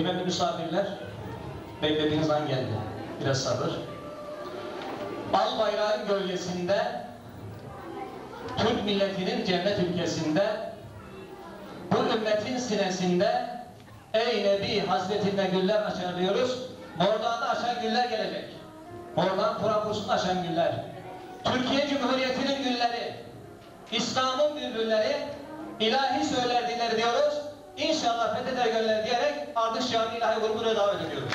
Kıymetli misafirler, beklediğiniz an geldi. Biraz sabır. Al bayrağın gölgesinde, Türk milletinin cennet ülkesinde, bu ümmetin sinesinde, ey Nebi hasretinde güller açar diyoruz. Mordan'da açan güller gelecek. Mordan Kur'an açan güller. Türkiye Cumhuriyeti'nin gülleri, İslam'ın bülbülleri, ilahi söylerdiler diyoruz. İnşallah fetheder gönüller diyerek Ardış Cami İlahi grubuna davet ediyoruz.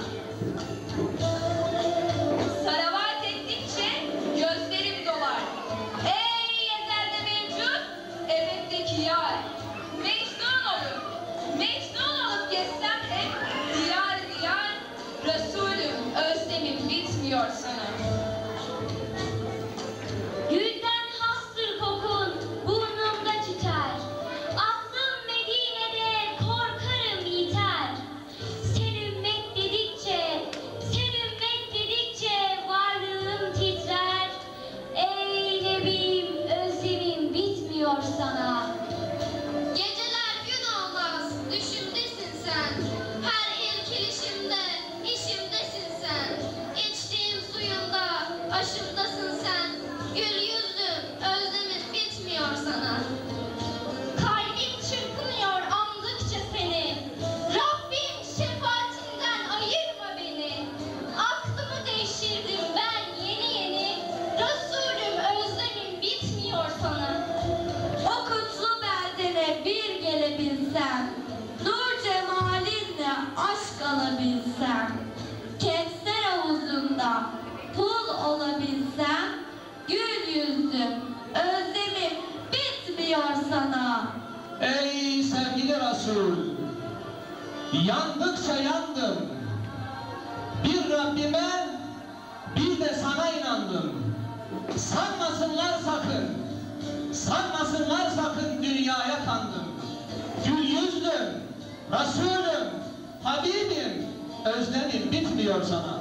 Sana düşümdesin sen. Her irkilişimde, işimdesin sen. İçtiğim suyunda, aşımdasın bitmiyor sana Ey sevgili Resul! Yandıkça yandım. Bir Rabbime, bir de sana inandım. Sanmasınlar sakın, sanmasınlar sakın dünyaya kandım. Gül yüzlüm, Resulüm, Habibim, özlemim bitmiyor sana.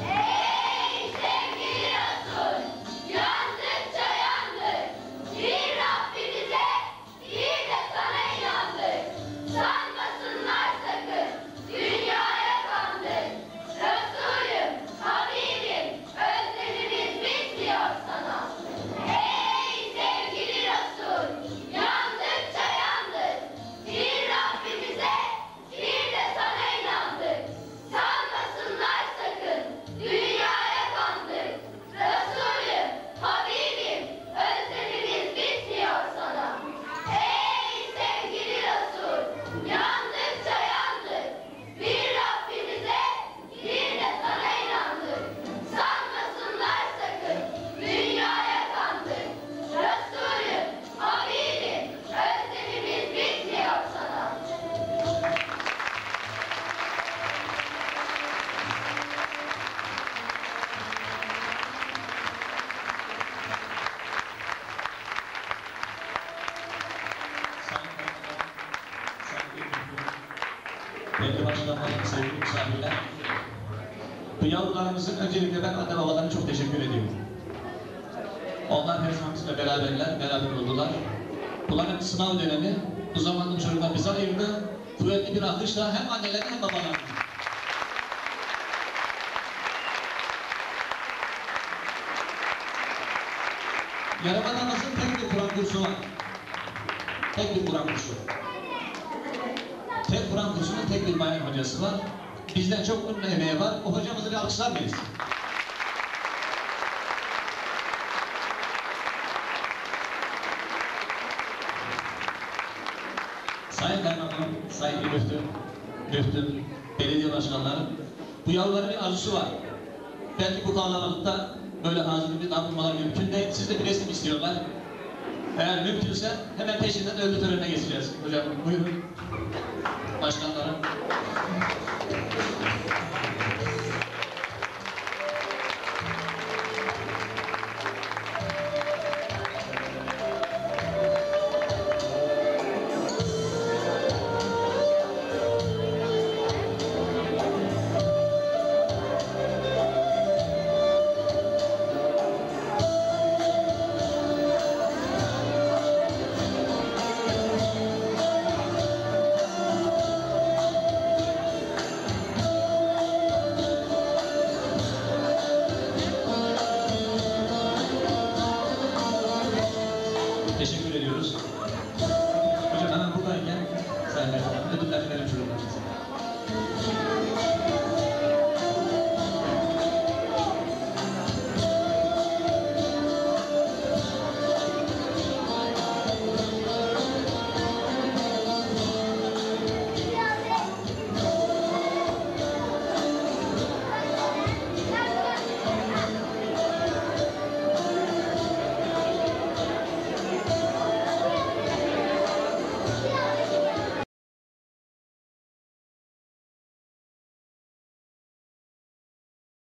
Ey Misafirler. Bu yavrularımızın öncelikle ben anne babalarına çok teşekkür ediyorum. Onlar her zaman bizimle beraberler, beraber oldular. Bunların sınav dönemi, bu zamanda çocuklar bize ayırdı. Kuvvetli bir alkışla hem annelerine hem babalarına. Yarımadamızın tek bir Kur'an kursu var. Tek bir Kur'an kursu. Tek Kur'an kursunun tek bir bayan hocası var. Bizden çok bunun emeği var. O hocamızı bir alkışlar mıyız? Sayın Kaymakam, Sayın Müftü, Müftü, belediye başkanları, bu yavruların bir arzusu var. Belki bu kalabalıkta böyle hazır bir davranmalar mümkün değil. Siz de bir resim istiyorlar. Eğer mümkünse hemen peşinden ödül törenine geçeceğiz. Hocam buyurun. Başkanlarım. distributed